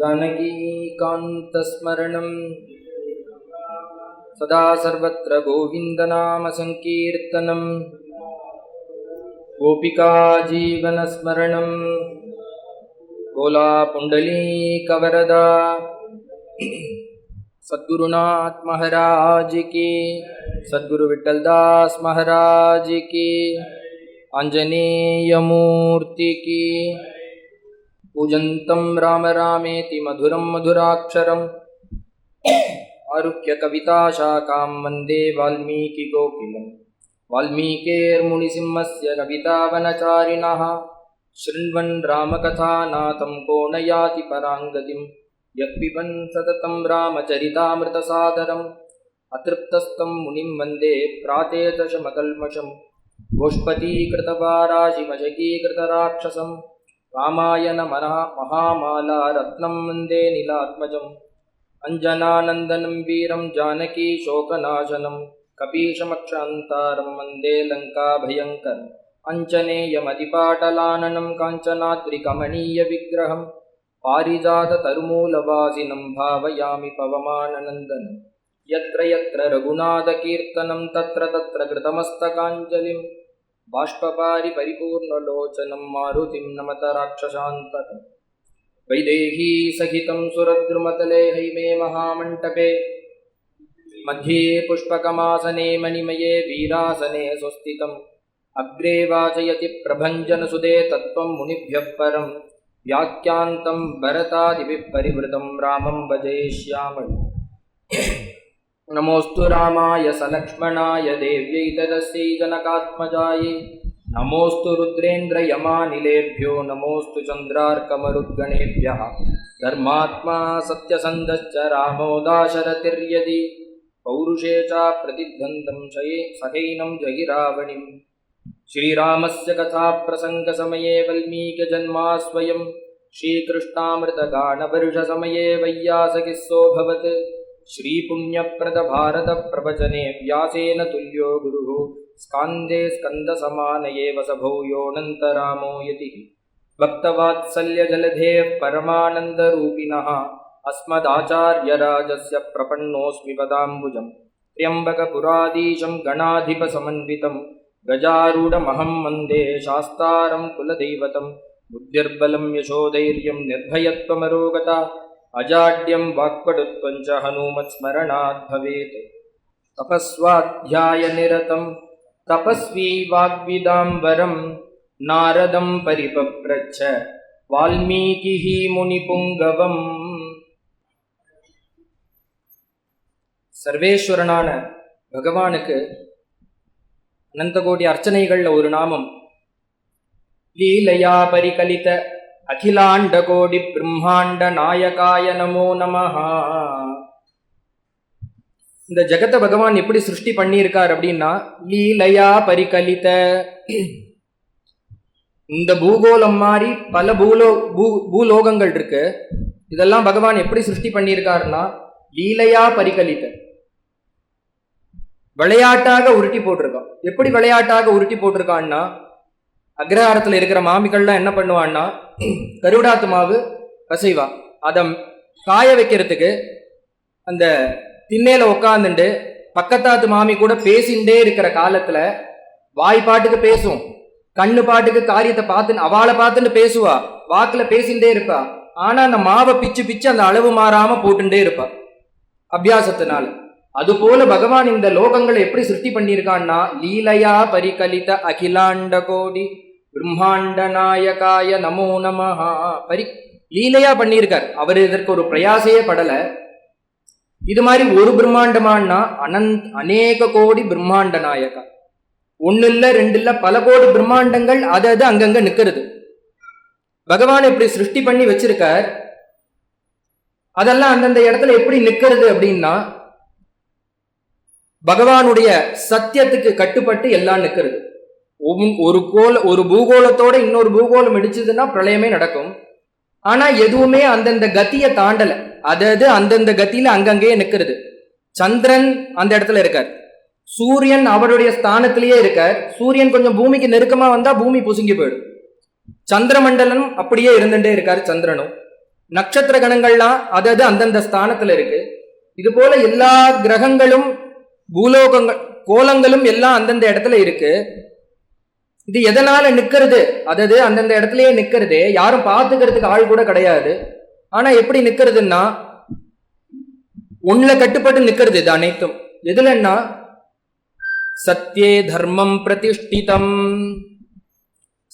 जानकीकान्तस्मरणं। सदा सर्वत्र गोविन्दनामसङ्कीर्तनं। गोपिकाजीवनस्मरणं। गोलापुण्डलीकवरदा। सद्गुरुनाथ महाराज की। सद्गुरु विठलदास महाराज की। आञ्जनेयमूर्ति की पूजन्तं राम रामेति मधुरं मधुराक्षरम्। आरुह्य कविताशाखां वन्दे वाल्मीकिगोकुलम् वाल्मीकेर्मुनिसिंहस्य कवितावनचारिणः। शृण्वन् रामकथानाथं को न याति पराङ्गतिम्। यः पिबन् सततं रामचरितामृतसादरम्। अतृप्तस्तं मुनिं वन्दे प्रातेतशमकल्मषम् गोष्पतीकृतवाराशिमशकीकृतराक्षसम् रामायणमनः महामाला रत्नं वन्दे नीलात्मजम्। अञ्जनानन्दनं वीरं जानकी शोकनाशनं। कपीशमक्षान्तारं वन्दे लङ्काभयङ्करम्। अञ्जनेयमतिपाटलाननं काञ्चनाद्रिकमणीयविग्रहं पारिजाततरुमूलवासिनं भावयामि पवमाननन्दनं। यत्र यत्र रघुनाथकीर्तनं तत्र तत्र कृतमस्तकाञ्जलिम् बाष्पपारि परिपूर्णलोचनं मारुतिं नमत राक्षसान्तकम् वैदेही सहितं सुरद्रुमतले हैमे महामण्टपे। मध्ये पुष्पकमासने मणिमये वीरासने स्वस्तितम्। अग्रे वाचयति प्रभञ्जनसुदे तत्त्वं मुनिभ्यः परं। व्याख्यान्तं भरतादिभिः परिवृतं रामं भजे श्यामम्। नमोऽस्तु रामाय सलक्ष्मणाय देव्यै तदस्यै जनकात्मजायै नमोऽस्तु रुद्रेन्द्रयमानिलेभ्यो नमोऽस्तु चन्द्रार्कमरुद्गणेभ्यः धर्मात्मा सत्यसन्धश्च रामो दाशरथिर्यदि पौरुषे च प्रतिध्वन्तं शये सहैनं जहिरावणिम् श्रीरामस्य कथाप्रसङ्गसमये वल्मीकजन्मा स्वयं श्रीकृष्णामृतगानवर्षसमये वैयासकिः सोऽभवत् श्रीपुण्यप्रदभारतप्रवचने व्यासेन तुल्यो गुरुः। स्कान्दे स्कन्दसमान एव सभौ योऽनन्तरामो यतिः। भक्तवात्सल्यजलधेः परमानन्दरूपिणः। अस्मदाचार्यराजस्य प्रपन्नोऽस्मि पदाम्बुजं त्र्यम्बकपुराधीशं गणाधिपसमन्वितं गजारूढमहं वन्दे शास्तारं कुलदैवतं बुद्धिर्बलं यशोधैर्यं निर्भयत्वमरोगता अजाड्यं वाक्पटुत्वं च हनूमत्स्मरणात् भवेत् तपस्वाध्यायनिरतं तपस्वी वाग्विदाम्बरं नारदं परिपप्रच्छ वाल्मीकिः मुनिपुङ्गवम् சர்வேஸ்வரனான பகவானுக்கு அனந்த கோடி அர்ச்சனைகள்ல ஒரு நாமம் லீலையா பரிகலித அகிலாண்ட கோடி பிரம்மாண்ட நாயகாய நமோ நமஹா. இந்த ஜெகத்தை பகவான் எப்படி சிருஷ்டி பண்ணியிருக்கார் அப்படின்னா லீலையா பரிகலித இந்த பூகோளம் மாதிரி பல பூலோ பூ பூலோகங்கள் இருக்கு. இதெல்லாம் பகவான் எப்படி சிருஷ்டி பண்ணியிருக்காருன்னா லீலையா பரிகலித்த. விளையாட்டாக உருட்டி போட்டிருக்கான். எப்படி விளையாட்டாக உருட்டி போட்டிருக்கான்னா அக்ரஹாரத்தில் இருக்கிற மாமிகள்லாம் என்ன பண்ணுவான்னா கருடாத்து மாவு பசைவான் அதை காய வைக்கிறதுக்கு அந்த திண்ணையில உட்காந்துண்டு பக்கத்தாத்து மாமி கூட பேசிண்டே இருக்கிற காலத்துல வாய் பாட்டுக்கு பேசும். கண்ணு பாட்டுக்கு காரியத்தை பார்த்து அவளை பார்த்துட்டு பேசுவா. வாக்குல பேசிகிட்டே இருப்பா. ஆனா அந்த மாவை பிச்சு பிச்சு அந்த அளவு மாறாம போட்டுட்டே இருப்பா. அபியாசத்தினால. அதுபோல பகவான் இந்த லோகங்களை எப்படி சிருஷ்டி பண்ணியிருக்கான்னா லீலையா பரிகலித அகிலாண்ட கோடி. பிரம்மாண்ட நாயகாய நமோ நமஹா. பரி லீலையா பண்ணியிருக்கார். அவர் இதற்கு ஒரு பிரயாசையே படல. இது மாதிரி ஒரு பிரம்மாண்டமானா அனந்த் அநேக கோடி பிரம்மாண்ட நாயகா ஒன்னு இல்ல ரெண்டு இல்ல பல கோடி பிரம்மாண்டங்கள் அது அது அங்கங்க நிக்கிறது. பகவான் இப்படி சிருஷ்டி பண்ணி வச்சிருக்கார். அதெல்லாம் அந்தந்த இடத்துல எப்படி நிக்கிறது அப்படின்னா பகவானுடைய சத்தியத்துக்கு கட்டுப்பட்டு எல்லாம் நிக்கிறது. ஒரு கோல ஒரு பூகோளத்தோட இன்னொரு பூகோளம் இடிச்சதுன்னா பிரளயமே நடக்கும். ஆனா எதுவுமே அந்தந்த கத்தியை தாண்டல. அதாவது அந்தந்த கத்தியில அங்கங்கேயே நிக்கிறது. சந்திரன் அந்த இடத்துல இருக்கார். சூரியன் அவருடைய ஸ்தானத்திலேயே இருக்கார். சூரியன் கொஞ்சம் பூமிக்கு நெருக்கமா வந்தா பூமி புசுங்கி போயிடும். சந்திரமண்டலம் அப்படியே இருந்துட்டே இருக்கார் சந்திரனும். நட்சத்திர கணங்கள்லாம் அதாவது அந்தந்த ஸ்தானத்துல இருக்கு. இது போல எல்லா கிரகங்களும் பூலோகங்கள் கோலங்களும் எல்லாம் அந்தந்த இடத்துல இருக்கு. இது எதனால நிக்கிறது? அதது அந்தந்த இடத்துலயே நிக்கிறது. யாரும் பாத்துக்கிறதுக்கு ஆள் கூட கிடையாது. ஆனா எப்படி நிக்கிறதுன்னா உன்ல கட்டுப்பட்டு நிக்கிறது இது அனைத்தும். எதுலன்னா சத்தியே தர்மம் பிரதிஷ்டிதம்.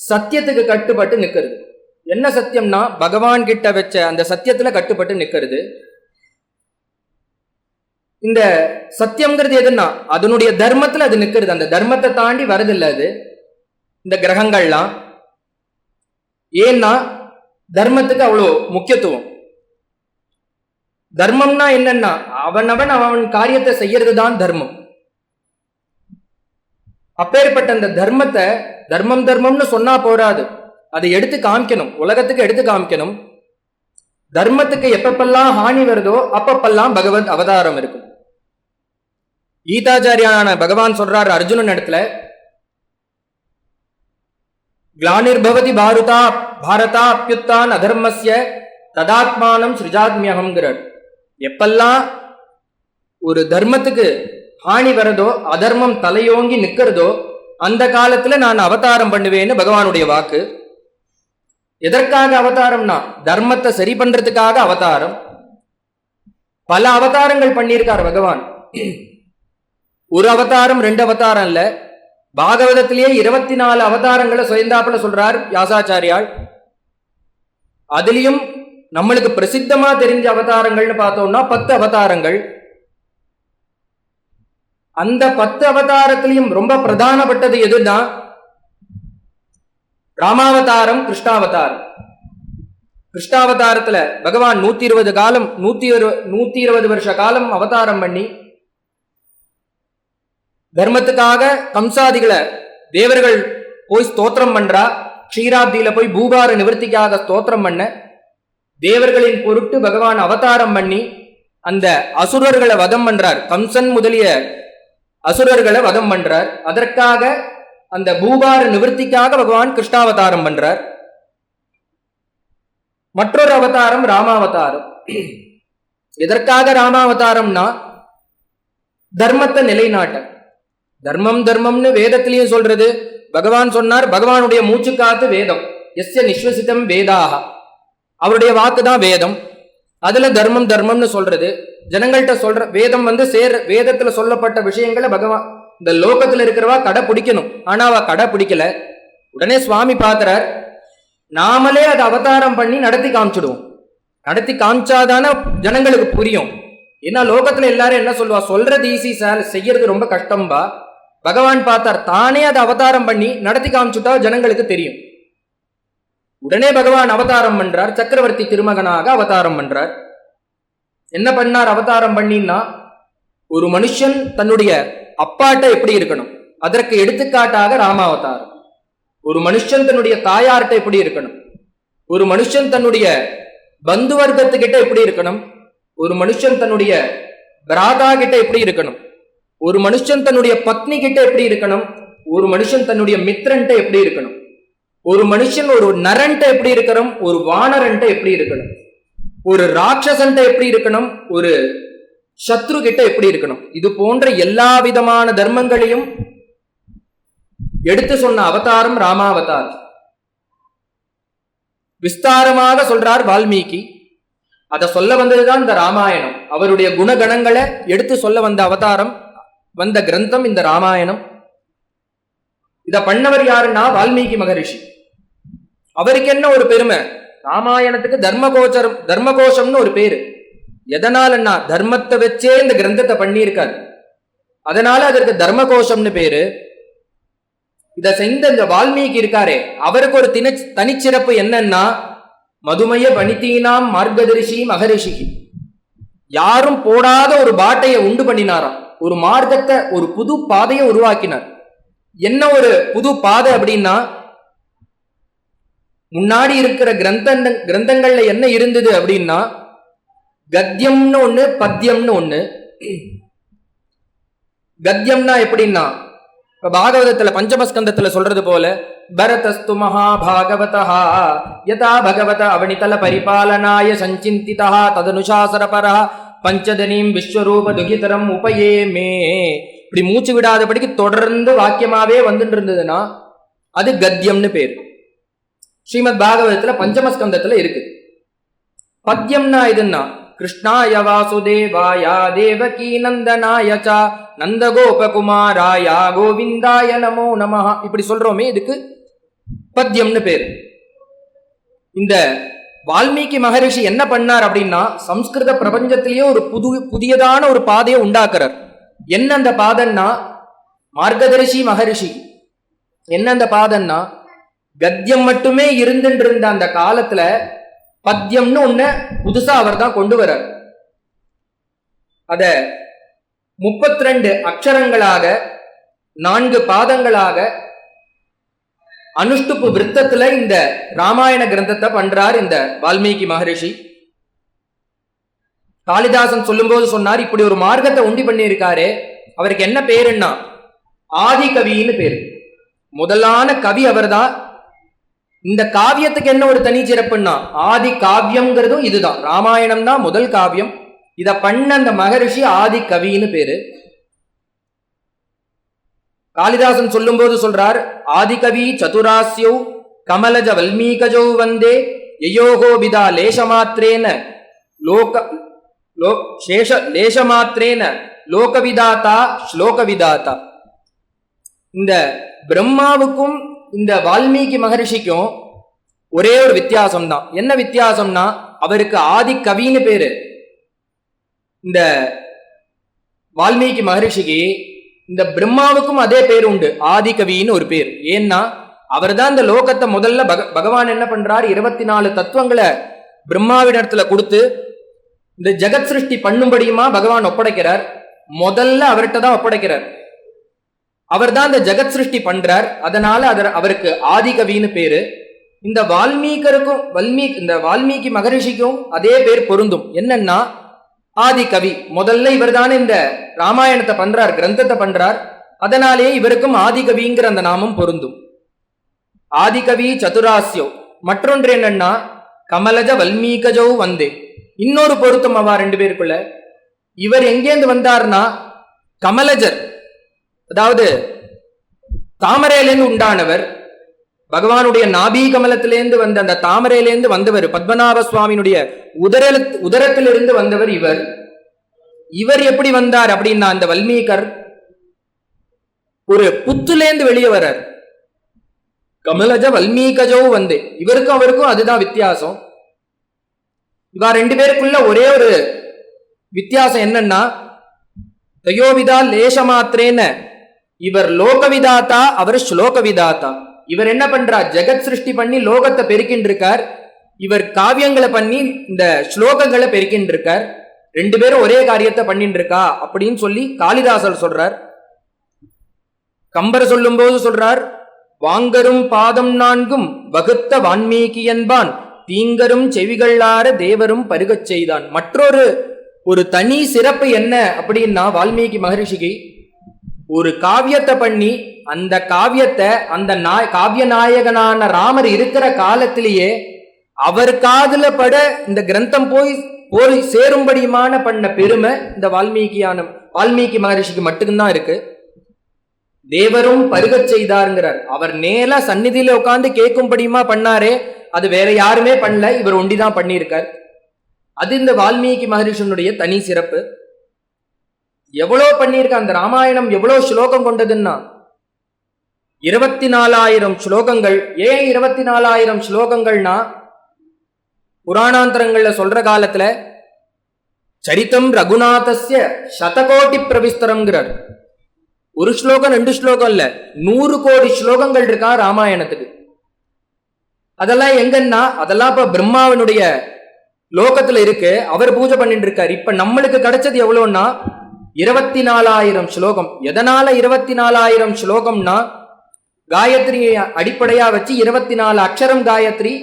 சத்தியத்துக்கு கட்டுப்பட்டு நிக்கிறது. என்ன சத்தியம்னா பகவான் கிட்ட வச்ச அந்த சத்தியத்துல கட்டுப்பட்டு நிக்கிறது. இந்த சத்தியம்ங்கிறது எதுன்னா அதனுடைய தர்மத்துல அது நிக்கிறது. அந்த தர்மத்தை தாண்டி வரதில்லை அது. இந்த கிரகங்கள்லாம் ஏன்னா தர்மத்துக்கு அவ்வளோ முக்கியத்துவம். தர்மம்னா என்னன்னா அவனவன் அவன் காரியத்தை செய்யறது தான் தர்மம். அப்பேற்பட்ட அந்த தர்மத்தை தர்மம் தர்மம்னு சொன்னா போராது. அதை எடுத்து காமிக்கணும். உலகத்துக்கு எடுத்து காமிக்கணும். தர்மத்துக்கு எப்பப்பெல்லாம் ஹானி வருதோ அப்பப்பெல்லாம் பகவத் அவதாரம் இருக்கும். கீதாச்சாரியான பகவான் சொல்றாரு அர்ஜுனன் இடத்துல கிளானிர்பவதி பாரதா பாரதாப்பியுத்தான் அதர்மஸ்ய ததாத்மானம் சிருஜாத்மியகம்ங்கிறார் எப்பெல்லாம் ஒரு தர்மத்துக்கு ஹானி வரதோ அதர்மம் தலையோங்கி நிற்கிறதோ அந்த காலத்துல நான் அவதாரம் பண்ணுவேன்னு பகவானுடைய வாக்கு. எதற்காக அவதாரம்னா தர்மத்தை சரி பண்றதுக்காக அவதாரம். பல அவதாரங்கள் பண்ணியிருக்கார் பகவான். ஒரு அவதாரம் ரெண்டு அவதாரம் இல்லை. பாகவதத்திலேயே இருபத்தி நாலு அவதாரங்களை சுயந்தாப்புல சொல்றார் வியாசாச்சாரியால் அதுலேயும் நம்மளுக்கு பிரசித்தமா தெரிஞ்ச அவதாரங்கள்னு பார்த்தோம்னா பத்து அவதாரங்கள். அந்த பத்து அவதாரத்திலையும் ரொம்ப பிரதானப்பட்டது எதுனா? ராமாவதாரம் கிருஷ்ணாவதாரம். கிருஷ்ணாவதாரத்துல பகவான் நூத்தி இருபது காலம் நூத்தி நூத்தி இருபது வருஷ காலம் அவதாரம் பண்ணி தர்மத்துக்காக கம்சாதிகளை தேவர்கள் போய் ஸ்தோத்திரம் பண்றா? க்ஷீராப்தியில போய் பூபார நிவர்த்திக்காக ஸ்தோத்திரம் பண்ண? தேவர்களின் பொருட்டு பகவான் அவதாரம் பண்ணி அந்த அசுரர்களை வதம் பண்றார். கம்சன் முதலிய அசுரர்களை வதம் பண்றார். அதற்காக அந்த பூபார நிவர்த்திக்காக பகவான் கிருஷ்ணாவதாரம் பண்றார். மற்றொரு அவதாரம் ராமாவதாரம். எதற்காக ராமாவதாரம்னா தர்மத்தை நிலைநாட்ட. தர்மம் தர்மம்னு வேதத்திலையும் சொல்றது. பகவான் சொன்னார் பகவானுடைய மூச்சு காத்து வேதம். எஸ்ய நிஸ்வசிதம் வேதாக அவருடைய வாக்கு தான் வேதம். அதுல தர்மம் தர்மம்னு சொல்றது. ஜனங்கள்கிட்ட சொல்ற வேதம் வந்து சேர் வேதத்துல சொல்லப்பட்ட விஷயங்களை பகவான் இந்த லோகத்துல இருக்கிறவா கடை பிடிக்கணும். ஆனா அவ கடை பிடிக்கல. உடனே சுவாமி பாக்குறார். நாமளே அதை அவதாரம் பண்ணி நடத்தி காமிச்சிடுவோம். நடத்தி காமிச்சாதான ஜனங்களுக்கு புரியும். ஏன்னா லோகத்துல எல்லாரும் என்ன சொல்லுவா? சொல்றது ஈஸி சார் செய்யறது ரொம்ப கஷ்டம்பா. பகவான் பார்த்தார் தானே அதை அவதாரம் பண்ணி நடத்தி காமிச்சுட்டா ஜனங்களுக்கு தெரியும். உடனே பகவான் அவதாரம் பண்றார் சக்கரவர்த்தி திருமகனாக அவதாரம் பண்றார். என்ன பண்ணார் அவதாரம் பண்ணின்னா ஒரு மனுஷன் தன்னுடைய அப்பாட்ட எப்படி இருக்கணும்? அதற்கு எடுத்துக்காட்டாக ராமாவதாரம். ஒரு மனுஷன் தன்னுடைய தாயார்கிட்ட எப்படி இருக்கணும்? ஒரு மனுஷன் தன்னுடைய பந்து வர்க்கத்துக்கிட்ட எப்படி இருக்கணும்? ஒரு மனுஷன் தன்னுடைய பிராதா கிட்ட எப்படி இருக்கணும்? ஒரு மனுஷன் தன்னுடைய பத்னி கிட்ட எப்படி இருக்கணும்? ஒரு மனுஷன் தன்னுடைய மித்திரன்ட்ட எப்படி இருக்கணும்? ஒரு மனுஷன் ஒரு நரன்ட்ட எப்படி இருக்கணும்? ஒரு வானரன்ட்ட எப்படி இருக்கணும்? ஒரு ராட்சசன்ட்ட எப்படி இருக்கணும்? ஒரு சத்ரு கிட்ட எப்படி இருக்கணும்? இது போன்ற எல்லா விதமான தர்மங்களையும் எடுத்து சொன்ன அவதாரம் ராமாவதார். விஸ்தாரமாக சொல்றார் வால்மீகி. அதை சொல்ல வந்ததுதான் இந்த ராமாயணம். அவருடைய குணகணங்களை எடுத்து சொல்ல வந்த அவதாரம் வந்த கிரந்தம் இந்த ராமாயணம். இத பண்ணவர் யாருன்னா வால்மீகி மகரிஷி. அவருக்கு என்ன ஒரு பெருமை? ராமாயணத்துக்கு தர்மகோச்சரம் தர்மகோஷம்னு ஒரு பேரு. எதனாலன்னா தர்மத்தை வச்சே இந்த கிரந்தத்தை பண்ணியிருக்காரு. அதனால அதற்கு தர்மகோஷம்னு பேரு. இத செஞ்ச இந்த வால்மீகி இருக்காரே அவருக்கு ஒரு தின தனிச்சிறப்பு என்னன்னா மதுமய பணித்தீனாம் மார்கதரிசி மகரிஷி யாரும் போடாத ஒரு பாட்டையை உண்டு பண்ணினாராம். ஒரு மார்க்கத்தை ஒரு புது பாதையை உருவாக்கினார். என்ன ஒரு புது பாதை அப்படின்னா முன்னாடி இருக்கிற கிரந்த கிரந்தங்கள்ல என்ன இருந்தது அப்படின்னா கத்தியம்னு ஒண்ணு பத்தியம்னு ஒண்ணு. கத்தியம்னா எப்படின்னா இப்ப பாகவதத்துல பஞ்சமஸ்கந்தத்துல சொல்றது போல பரதஸ்து மகாபாகவதா யதா பகவத அவனிதல பரிபாலனாய சஞ்சிந்திதா ததனுசாசரபரா பஞ்சதனீம் விஸ்வரூப துகிதரம் உபயேமே. இப்படி மூச்சு விடாதபடிக்கு தொடர்ந்து வாக்கியமாவே வந்துட்டு இருந்ததுன்னா அது கத்தியம்னு பேர். ஸ்ரீமத் பாகவதத்துல பஞ்சமஸ்கந்தத்துல இருக்கு. பத்யம்னா இதுன்னா கிருஷ்ணாய வாசுதேவாயா தேவகி நந்தனாயச்சா நந்தகோபகுமாராயா கோவிந்தாய நமோ நமஹா. இப்படி சொல்றோமே இதுக்கு பத்யம்னு பேர். இந்த வால்மீகி மகரிஷி என்ன பண்ணார் அப்படின்னா சம்ஸ்கிருத பிரபஞ்சத்திலேயே ஒரு புது புதியதான ஒரு பாதையை உண்டாக்குறார். என்ன அந்த பாதன்னா மார்கதரிசி மகரிஷி. என்ன அந்த பாதன்னா கத்தியம் மட்டுமே இருந்துட்டு இருந்த அந்த காலத்துல பத்யம்னு ஒன்று புதுசா அவர் தான் கொண்டு வர்றார். அத முப்பத்தி ரெண்டு அக்ஷரங்களாக நான்கு பாதங்களாக அனுஷ்டுப்பு விருத்தத்துல இந்த ராமாயண கிரந்தத்தை பண்றார் இந்த வால்மீகி மகரிஷி. காளிதாசன் சொல்லும்போது சொன்னார் இப்படி ஒரு மார்க்கத்தை உண்டி பண்ணியிருக்காரு. அவருக்கு என்ன பேருன்னா ஆதி கவின்னு பேரு. முதலான கவி அவர்தான். இந்த காவியத்துக்கு என்ன ஒரு தனி சிறப்புன்னா ஆதி காவியம்ங்கிறதும் இதுதான். ராமாயணம் தான் முதல் காவியம். இதை பண்ண அந்த மகரிஷி ஆதி கவின்னு பேரு. காளிதாசன் சொல்லும்போது சொல்றார் ஆதிகவி சதுராஸ்யௌ கமலஜ வல்மீகஜௌ வந்தே யயோகோ லேசமாத்திரேன லோக லோ சேஷ லேசமாத்திரேன லோகவிதாத்தா ஸ்லோகவிதாத்தா. இந்த பிரம்மாவுக்கும் இந்த வால்மீகி மகரிஷிக்கும் ஒரே ஒரு வித்தியாசம் தான் என்ன வித்தியாசம்னா அவருக்கு ஆதி கவின்னு பேரு. இந்த வால்மீகி மகரிஷிக்கு இந்த பிரம்மாவுக்கும் அதே பேர் உண்டு ஆதி கவின்னு ஒரு பேர். ஏன்னா அவர் தான் இந்த லோகத்தை முதல்ல பக பகவான் என்ன பண்றார்? இருபத்தி நாலு தத்துவங்களை பிரம்மாவிடத்துல கொடுத்து இந்த ஜெகத் சிருஷ்டி பண்ணும்படியுமா பகவான் ஒப்படைக்கிறார்? முதல்ல அவர்கிட்ட தான் ஒப்படைக்கிறார். அவர் தான் இந்த ஜெகத் சிருஷ்டி பண்றார். அதனால அதர் அவருக்கு ஆதிகவின்னு பேரு. இந்த வால்மீகருக்கும் வால்மீகி இந்த வால்மீகி மகரிஷிக்கும் அதே பேர் பொருந்தும். என்னன்னா ஆதி கவி முதல்ல இவர் தானே இந்த ராமாயணத்தை பண்றார் கிரந்தத்தை பண்றார். அதனாலே இவருக்கும் ஆதிகவிங்கிற அந்த நாமம் பொருந்தும். ஆதிகவி சதுராசியோ மற்றொன்று என்னன்னா கமலஜ வல்மீகஜோ வந்தே. இன்னொரு பொருத்தம் அவா ரெண்டு பேருக்குள்ள. இவர் எங்கேருந்து வந்தார்னா கமலஜர் அதாவது தாமரையிலேருந்து உண்டானவர் பகவானுடைய நாபி கமலத்திலேருந்து வந்த அந்த தாமரையிலேருந்து வந்தவர் பத்மநாப சுவாமியினுடைய உதர உதரத்திலிருந்து வந்தவர் இவர். இவர் எப்படி வந்தார் அப்படின்னா அந்த வல்மீகர் ஒரு புத்துலேந்து வெளியே வர்றார். கமலஜ வல்மீகஜோ வந்து இவருக்கும் அவருக்கும் அதுதான் வித்தியாசம். இவா ரெண்டு பேருக்குள்ள ஒரே ஒரு வித்தியாசம் என்னன்னா தயோவிதா லேசமாத்திரேன இவர் லோகவிதாத்தா அவர் ஸ்லோகவிதாத்தா. இவர் என்ன பண்றார் ஜெகத் சிருஷ்டி பண்ணி லோகத்தை பெருக்கின்னு இருக்கார் இவர் காவியங்களை பண்ணி இந்த ஸ்லோகங்களை பெருக்கின்னு இருக்கார் ரெண்டு பேரும் ஒரே காரியத்தை பண்ணிட்டு இருக்கா அப்படின்னு சொல்லி காளிதாசர் சொல்றார். கம்பர் சொல்லும்போது சொல்றார் வாங்கரும் பாதம் நான்கும் வகுத்த வான்மீகி என்பான். தீங்கரும் செவிகள்ளார தேவரும் பருகச் செய்தான். மற்றொரு ஒரு தனி சிறப்பு என்ன அப்படின்னா வால்மீகி மகரிஷிக்கு ஒரு காவியத்தை பண்ணி அந்த காவியத்தை அந்த நாய் காவிய நாயகனான ராமர் இருக்கிற காலத்திலேயே அவர் காதுல பட இந்த கிரந்தம் போய் போய் சேரும்படியுமான பண்ண பெருமை இந்த வால்மீகியான வால்மீகி மகரிஷிக்கு மட்டும்தான் இருக்கு. தேவரும் பருகச் செய்தாருங்கிறார். அவர் நேலா சந்நிதியில உட்காந்து கேட்கும்படியுமா பண்ணாரே அது வேற யாருமே பண்ணல இவர் ஒண்டிதான் பண்ணியிருக்கார். அது இந்த வால்மீகி மகரிஷனுடைய தனி சிறப்பு. எவ்வளோ பண்ணியிருக்க? அந்த ராமாயணம் எவ்வளோ ஸ்லோகம் கொண்டதுன்னா? இருபத்தி நாலாயிரம் ஸ்லோகங்கள். ஏன் இருபத்தி நாலாயிரம் ஸ்லோகங்கள்னா? புராணாந்தரங்களில் சொல்ற காலத்துல சரித்தம் ரகுநாதஸ்ய சதகோட்டி பிரவிஸ்தரம்ங்கிறார். ஒரு ஸ்லோகம் ரெண்டு ஸ்லோகம் இல்லை. நூறு கோடி ஸ்லோகங்கள் இருக்கா ராமாயணத்துக்கு. அதெல்லாம் எங்கன்னா அதெல்லாம் இப்போ பிரம்மாவினுடைய லோகத்துல இருக்கு. அவர் பூஜை பண்ணிட்டு இருக்காரு. இப்ப நம்மளுக்கு கிடைச்சது எவ்வளோன்னா இருபத்தி நாலாயிரம் ஸ்லோகம். எதனால இருபத்தி நாலாயிரம் ஸ்லோகம்னா காயத்ரியை அடிப்படையா வச்சு இருபத்தி நாலு அக்ஷரம் காயத்ரி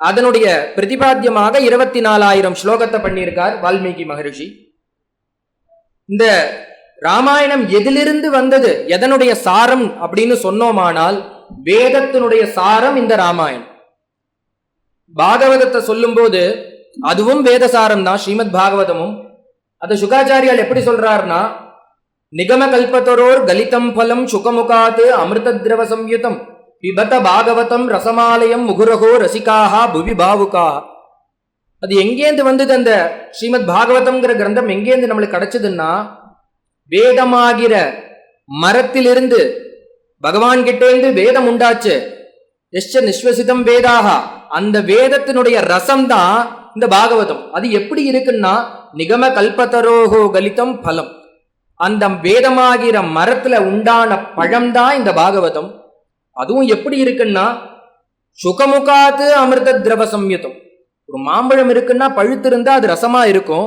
அதனுடைய பிரதிபாத்தியமாக இருபத்தி நாலாயிரம் ஸ்லோகத்தை பண்ணியிருக்கார் வால்மீகி மகரிஷி. இந்த ராமாயணம் எதிலிருந்து வந்தது எதனுடைய சாரம் அப்படின்னு சொன்னோமானால் வேதத்தினுடைய சாரம் இந்த ராமாயணம். பாகவதத்தை சொல்லும்போது அதுவும் வேதசாரம் தான் ஸ்ரீமத் பாகவதமும் அதை சுகாச்சாரியால் எப்படி சொல்றாருன்னா நிகம கல்பத்தரோர் கலிதம் பலம் சுகமுகாத்து அமிர்த திரவ சம்யுதம் பிபத பாகவதம் ரசமாலயம் முகுரகோ ரசிகாஹா புவி பாவுகா. அது எங்கேந்து வந்தது அந்த ஸ்ரீமத் பாகவதம்ங்கிற கிரந்தம் எங்கேந்து நம்மளுக்கு கிடைச்சதுன்னா வேதமாகிற மரத்திலிருந்து பகவான் கிட்டேந்து வேதம் உண்டாச்சு. எஷ்ட நிஸ்வசிதம் வேதாகா அந்த வேதத்தினுடைய ரசம் தான் இந்த பாகவதம் அது எப்படி இருக்குன்னா நிகம கல்பத்தரோகோ கலிதம் பலம். அந்த வேதமாகிற மரத்துல உண்டான பழம்தான் இந்த பாகவதம். அதுவும் எப்படி இருக்குன்னா சுகமுகாத்து அமிர்த திரவ சம்யுதம். ஒரு மாம்பழம் இருக்குன்னா பழுத்திருந்தா அது ரசமா இருக்கும்.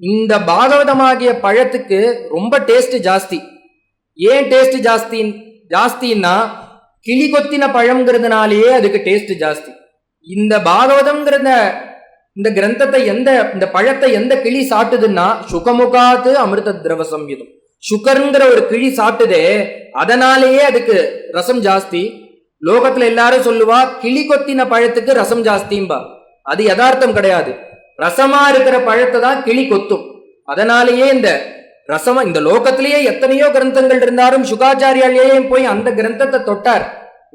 இந்த பாகவதமாகிய பழத்துக்கு ரொம்ப டேஸ்ட் ஜாஸ்தி. ஏன் டேஸ்ட் ஜாஸ்தி ஜாஸ்தின்னா கிளி கொத்தின பழம்ங்கிறதுனாலேயே அதுக்கு டேஸ்ட் ஜாஸ்தி. இந்த பாகவதம்ங்கிறத இந்த கிரந்தத்தை எந்த இந்த பழத்தை எந்த கிளி சாட்டுதுன்னா சுகமுகாத்து அமிர்த திரவ சம்யுதம் சுகருங்கிற ஒரு கிளி சாப்பிட்டுதே அதனாலேயே அதுக்கு ரசம் ஜாஸ்தி. லோகத்துல எல்லாரும் சொல்லுவா கிளி கொத்தின பழத்துக்கு ரசம் ஜாஸ்திம்பா. அது யதார்த்தம் கிடையாது. ரசமா இருக்கிற பழத்தை தான் கிளி கொத்தும். அதனாலேயே இந்த ரசமா இந்த லோகத்திலேயே எத்தனையோ கிரந்தங்கள் இருந்தாலும் சுகாச்சாரியால் ஏன் போய் அந்த கிரந்தத்தை தொட்டார்?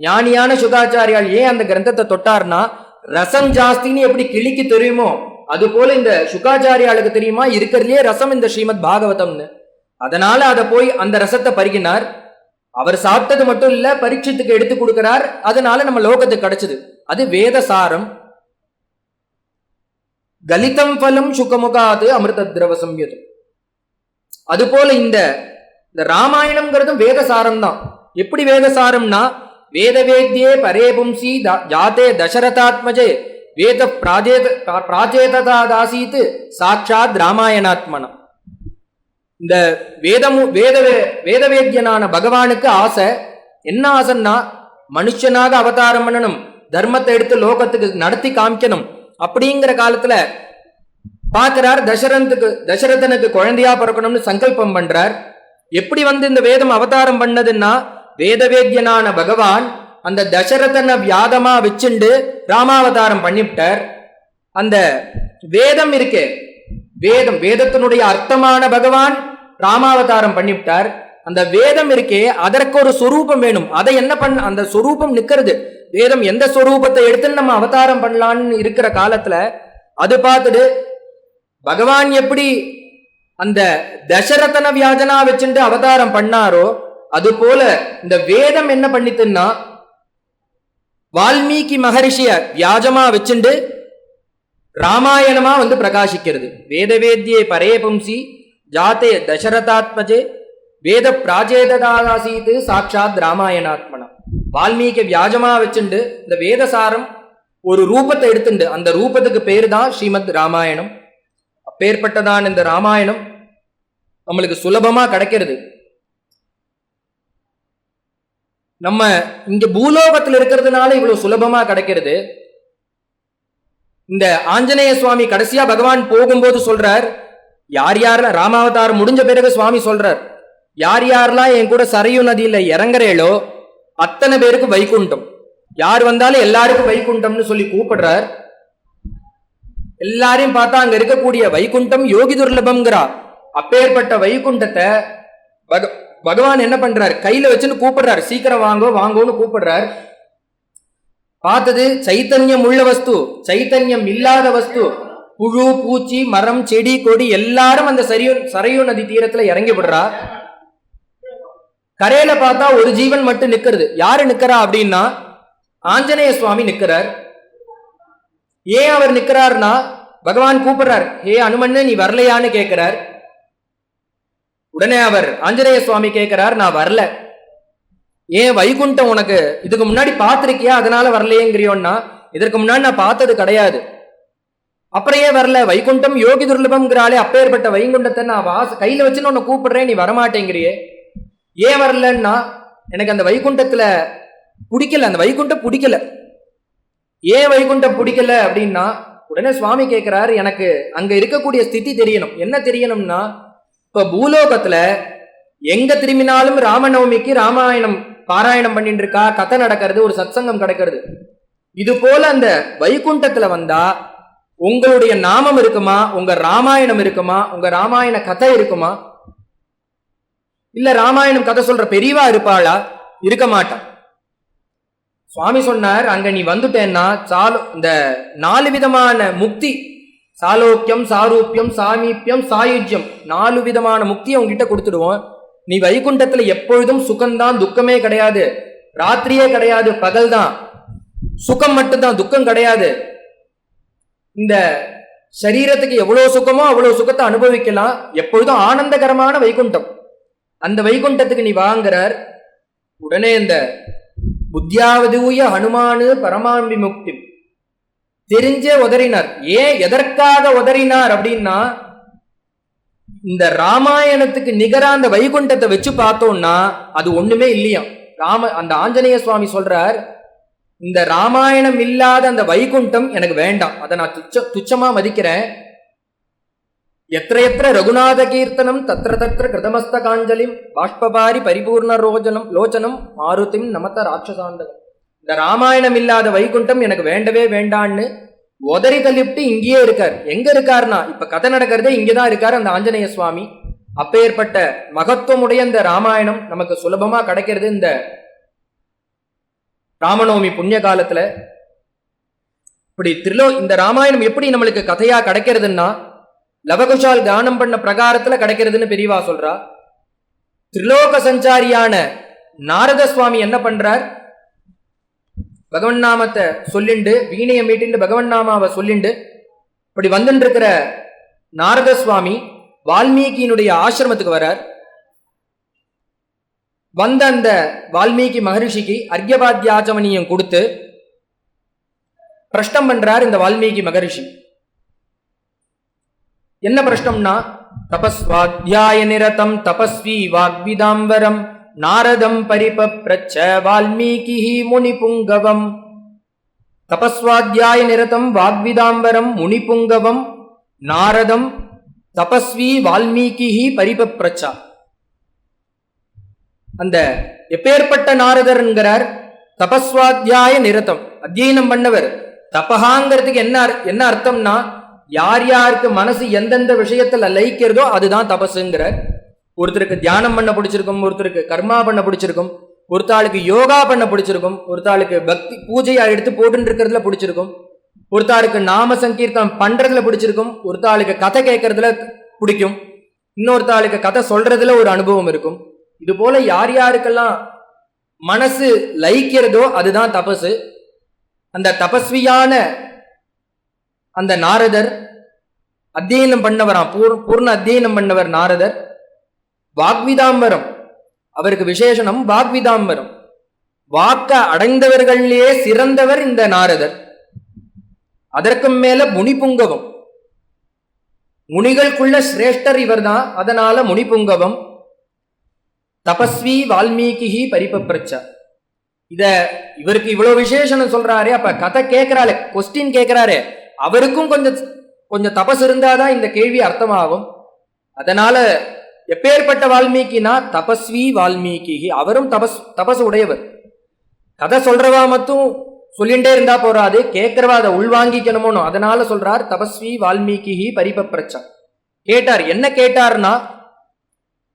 ஞானியான சுகாச்சாரியால் ஏன் அந்த கிரந்தத்தை தொட்டார்னா ரசம் ஜாஸ்தின்னு எப்படி கிளிக்கு தெரியுமோ அது போல இந்த சுகாச்சாரியாளுக்கு தெரியுமா? இருக்கிறதுலே ரசம் இந்த ஸ்ரீமத் பாகவதம்னு. அதனால அதை போய் அந்த ரசத்தை பருகினார். அவர் சாப்பிட்டது மட்டும் இல்ல பரீட்சத்துக்கு எடுத்து கொடுக்கிறார். அதனால நம்ம லோகத்துக்கு கிடைச்சது. அது வேதசாரம் கலிதம் பலம் சுகமுகாது அமிர்த திரவ சம்யுதம் அதுபோல இந்த இந்த ராமாயணம்ங்கிறதும் வேதசாரம் தான் எப்படி வேதசாரம்னா வேத வேத்யே பரே பும்சி தா- ஜாதே தசரதாத்மஜே. வேத பிராஜேத பிராச்சேததாதாசீத் சாட்சாத் ராமாயணாத்மனம். இந்த வேதமு வேத வேதவேத்தியனான பகவானுக்கு ஆசை என்ன ஆசைன்னா மனுஷனாக அவதாரம் பண்ணணும் தர்மத்தை எடுத்து லோகத்துக்கு நடத்தி காமிக்கணும். அப்படிங்கிற காலத்துல பார்க்கிறார் தசரந்துக்கு தசரதனுக்கு குழந்தையா பிறக்கணும்னு சங்கல்பம் பண்றார். எப்படி வந்து இந்த வேதம் அவதாரம் பண்ணதுன்னா வேதவேத்யனான பகவான் அந்த தசரதனை வியாதமா வச்சுண்டு ராமாவதாரம் பண்ணிவிட்டார். அந்த வேதம் இருக்கே. வேதம் வேதத்தினுடைய அர்த்தமான பகவான் ராமாவதாரம் பண்ணிவிட்டார். அந்த வேதம் இருக்கே அதற்கு ஒரு சொரூபம் வேணும். அதை என்ன பண்ண அந்த சொரூபம் நிற்கிறது. வேதம் எந்த சொரூபத்தை எடுத்து நம்ம அவதாரம் பண்ணலான்னு இருக்கிற காலத்துல அது பார்த்துட்டு பகவான் எப்படி அந்த தசரதன வியாஜனா வச்சுட்டு அவதாரம் பண்ணாரோ அது போல இந்த வேதம் என்ன பண்ணித்துன்னா வால்மீகி மகரிஷிய வியாஜமா வச்சுண்டு ராமாயணமா வந்து பிரகாசிக்கிறது. வேதவேத்யே பரே பும்சி ஜாத்தே தசரதாத்மஜே வேத பிராஜேததாசீத்து சாட்சாத் ராமாயணாத்மனா. வால்மீகி வியாஜமா வச்சுண்டு இந்த வேதசாரம் ஒரு ரூபத்தை எடுத்துண்டு. அந்த ரூபத்துக்கு பேர் தான் ஸ்ரீமத் ராமாயணம். அப்பேற்பட்டதான் இந்த ராமாயணம் நம்மளுக்கு சுலபமா கிடைக்கிறது. நம்ம இங்க பூலோகத்தில் இருக்கிறதுனால இவ்வளவு சுலபமா கிடைக்கிறது. இந்த ஆஞ்சநேய சுவாமி கடைசியா பகவான் போகும்போது சொல்றார் யார் யாரெல்லாம் ராமாவதாரம் முடிஞ்ச பிறகு சுவாமி சொல்றார் யார் யாரெல்லாம் என் கூட சரையு நதியில இறங்குறேளோ அத்தனை பேருக்கு வைகுண்டம். யார் வந்தாலும் எல்லாருக்கும் வைகுண்டம்னு சொல்லி கூப்பிடுறார். எல்லாரையும் பார்த்தா அங்க இருக்கக்கூடிய வைகுண்டம் யோகி துர்லபம்ங்கிறா. அப்பேற்பட்ட வைகுண்டத்தை பக பகவான் என்ன பண்றார்? கையில வச்சுன்னு கூப்பிடுறார். சீக்கிரம் வாங்கோ வாங்கோன்னு கூப்பிடுறார். பார்த்தது சைத்தன்யம் உள்ள வஸ்து சைத்தன்யம் இல்லாத வஸ்து. புழு பூச்சி மரம் செடி கொடி எல்லாரும் அந்த சரியு சரையு நதி தீரத்துல இறங்கி விடுறா. கரையில பார்த்தா ஒரு ஜீவன் மட்டும் நிக்கிறது. யாரு நிக்கிறா அப்படின்னா ஆஞ்சநேய சுவாமி நிக்கிறார். ஏன் அவர் நிக்கிறார்னா பகவான் கூப்பிடுறார். ஹே அனுமன்னு நீ வரலையான்னு கேட்கிறார் உடனே அவர் ஆஞ்சநேய சுவாமி கேட்கிறார் நான் வரல. ஏன் வைகுண்டம் உனக்கு? இதுக்கு முன்னாடி பார்த்துருக்கியா? அதனால வரலையேங்கிறியோன்னா இதற்கு முன்னாடி நான் பார்த்தது கிடையாது. அப்புறம் ஏன் வரல? வைகுண்டம் யோகி துர்லபம்ங்கிறாலே அப்பேற்பட்ட வைகுண்டத்தை நான் வாச கையில வச்சுன்னு உன்னை கூப்பிடுறேன் நீ வரமாட்டேங்கிறியே. ஏன் வரலன்னா எனக்கு அந்த வைகுண்டத்துல பிடிக்கல அந்த வைகுண்டம் பிடிக்கல. ஏன் வைகுண்டம் பிடிக்கல அப்படின்னா உடனே சுவாமி கேட்கிறாரு எனக்கு அங்க இருக்கக்கூடிய ஸ்திதி தெரியணும். என்ன தெரியணும்னா இப்போ பூலோகத்துல எங்க திரும்பினாலும் ராமநவமிக்கு ராமாயணம் பாராயணம் பண்ணிட்டு இருக்கா கதை நடக்கிறது ஒரு சத்சங்கம் கிடைக்கிறது. இது போல அந்த வைகுண்டத்துல வந்தா உங்களுடைய நாமம் இருக்குமா? உங்க ராமாயணம் இருக்குமா? உங்க ராமாயண கதை இருக்குமா? இல்ல ராமாயணம் கதை சொல்ற பெரியவா இருப்பாளா? இருக்க மாட்டா. சுவாமி சொன்னார் அங்க நீ வந்துட்டேன்னா சாலு இந்த நாலு விதமான முக்தி சாலோக்கியம் சாரூப்பியம் சாமீப்பியம் சாயுஜ்யம். நாலு விதமான முக்தியை உங்ககிட்ட கொடுத்துடுவோம். நீ வைகுண்டத்துல எப்பொழுதும் சுகம்தான் துக்கமே கிடையாது. ராத்திரியே கிடையாது பகல் தான் சுகம் மட்டும்தான் துக்கம் கிடையாது. இந்த சரீரத்துக்கு எவ்வளோ சுகமோ அவ்வளோ சுகத்தை அனுபவிக்கலாம். எப்பொழுதும் ஆனந்தகரமான வைகுண்டம். அந்த வைகுண்டத்துக்கு நீ வாங்குறார் உடனே இந்த புத்தியாவதூய ஹனுமானு பரமாம்பி முக்தி. தெரிஞ்சே உதறினார். ஏன் எதற்காக உதறினார் அப்படின்னா இந்த ராமாயணத்துக்கு நிகரா அந்த வைகுண்டத்தை வச்சு பார்த்தோம்னா அது ஒண்ணுமே இல்லையாம் ராம அந்த ஆஞ்சநேய சுவாமி சொல்றார் இந்த ராமாயணம் இல்லாத அந்த வைகுண்டம் எனக்கு வேண்டாம். அதை நான் துச்ச துச்சமா மதிக்கிறேன். எத்திர எத்திர ரகுநாத கீர்த்தனம் தத்திர தத்திர கிருதமஸ்தகாஞ்சலிம் பாஷ்பபாரி பரிபூர்ண ரோஜனம் லோச்சனம் மாருதிம் நமத்த ராட்சசாந்தகம். இந்த ராமாயணம் இல்லாத வைகுண்டம் எனக்கு வேண்டவே வேண்டான்னு உதறி தள்ளிவிட்டு இங்கேயே இருக்கார். எங்க இருக்காருன்னா? இப்ப கதை நடக்கிறதே இங்கேதான் இருக்காரு அந்த ஆஞ்சநேய சுவாமி. அப்பேற்பட்ட மகத்துவமுடைய இந்த ராமாயணம் நமக்கு சுலபமா கிடைக்கிறது இந்த ராமநவமி புண்ணிய காலத்துல. இப்படி திரிலோ இந்த ராமாயணம் எப்படி நம்மளுக்கு கதையா கிடைக்கிறதுன்னா லவகுஷால் தானம் பண்ண பிரகாரத்துல கிடைக்கிறதுன்னு பெரியவா சொல்றா. திரிலோக சஞ்சாரியான நாரத சுவாமி என்ன பண்றார்? பகவன் நாமத்தை சொல்லிண்டு வீணையை மீட்டிண்டு பகவன் நாமாவை சொல்லிண்டு இப்படி வந்துட்டு இருக்கிற நாரத சுவாமி வால்மீகியினுடைய ஆசிரமத்துக்கு வரார். வந்த அந்த வால்மீகி மகரிஷிக்கு அர்க்யபாத்தியாச்சமனியம் கொடுத்து பிரஷ்டம் பண்றார் இந்த வால்மீகி மகரிஷி. என்ன பிரஷ்னம்னா தபஸ்வாத்தியாய நிரதம் தபஸ்வி வாக்விதாம்பரம் நாரதம் பரிபப்ரச்ச வால்மீகி முனிபுங்கவம். தபஸ்வாத்தியாய நிரதம் வாக்விதாம்பரம் முனிபுங்கவம். நாரதம் தபஸ்வி வால்மீகி பரிபப்ரச்சா. அந்த எப்பேற்பட்ட நாரதர்ங்கிறார் தபஸ்வாத்தியாய நிரதம் அத்தியனம் பண்ணவர். தபஹாங்கிறதுக்கு என்ன என்ன அர்த்தம்னா யார் யாருக்கு மனசு எந்தெந்த விஷயத்துல லயிக்கிறதோ அதுதான் தபசுங்கிறார். ஒருத்தருக்கு தியானம் பண்ண பிடிச்சிருக்கும் ஒருத்தருக்கு கர்மா பண்ண பிடிச்சிருக்கும் ஒருத்தாளுக்கு யோகா பண்ண பிடிச்சிருக்கும் ஒருத்தாளுக்கு பக்தி பூஜையா எடுத்து போட்டுன்னு இருக்கிறதுல பிடிச்சிருக்கும் ஒருத்தாளுக்கு நாம சங்கீர்த்தனம் பண்றதுல பிடிச்சிருக்கும் ஒருத்தாளுக்கு கதை கேட்கறதுல பிடிக்கும் இன்னொருத்தாளுக்கு கதை சொல்றதுல ஒரு அனுபவம் இருக்கும். இது போல யார் யாருக்கெல்லாம் மனசு லயிக்கிறதோ அதுதான் தபசு. அந்த தபஸ்வியான அந்த நாரதர் அத்தியனம் பண்ணவராம் பூர் பூர்ண அத்தியனம் பண்ணவர் நாரதர். வாக்விதாம்பரம். அவருக்கு விசேஷனம் வாக்விதாம்பரம். வாக்க அடைந்தவர்களிலே சிறந்தவர் இந்த நாரதர். அதற்கும் மேல முனிபுங்கவம். முனிகளுக்குள்ள சிரேஷ்டர் இவர் தான் அதனால முனிபுங்கவம். தபஸ்வி வால்மீகி பரிபப்ரச்ச. இத இவருக்கு இவ்வளவு விசேஷம் சொல்றாரே அப்ப கதை கேட்கிறாரு கொஸ்டின் கேட்கிறாரு அவருக்கும் கொஞ்சம் கொஞ்சம் தபஸ் இருந்தாதான் இந்த கேள்வி அர்த்தமாகும். அதனால எப்பேற்பட்ட வால்மீகினா தபஸ்வி வால்மீகி அவரும் தபஸ் தபஸ் உடையவர். கதை சொல்றவா மட்டும் சொல்லிண்டே இருந்தா போறாது. கேட்கறவா அதை உள்வாங்கிக்கணுமோனோ அதனால சொல்றார் தபஸ்வி வால்மீகி பரிபப்ரச்சா. கேட்டார் என்ன கேட்டார்னா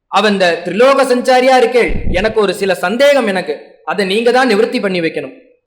அவன் இந்த திரிலோக சஞ்சாரியா இருக்கேள். எனக்கு ஒரு சில சந்தேகம் எனக்கு. அதை நீங்க தான் நிவர்த்தி பண்ணி வைக்கணும்.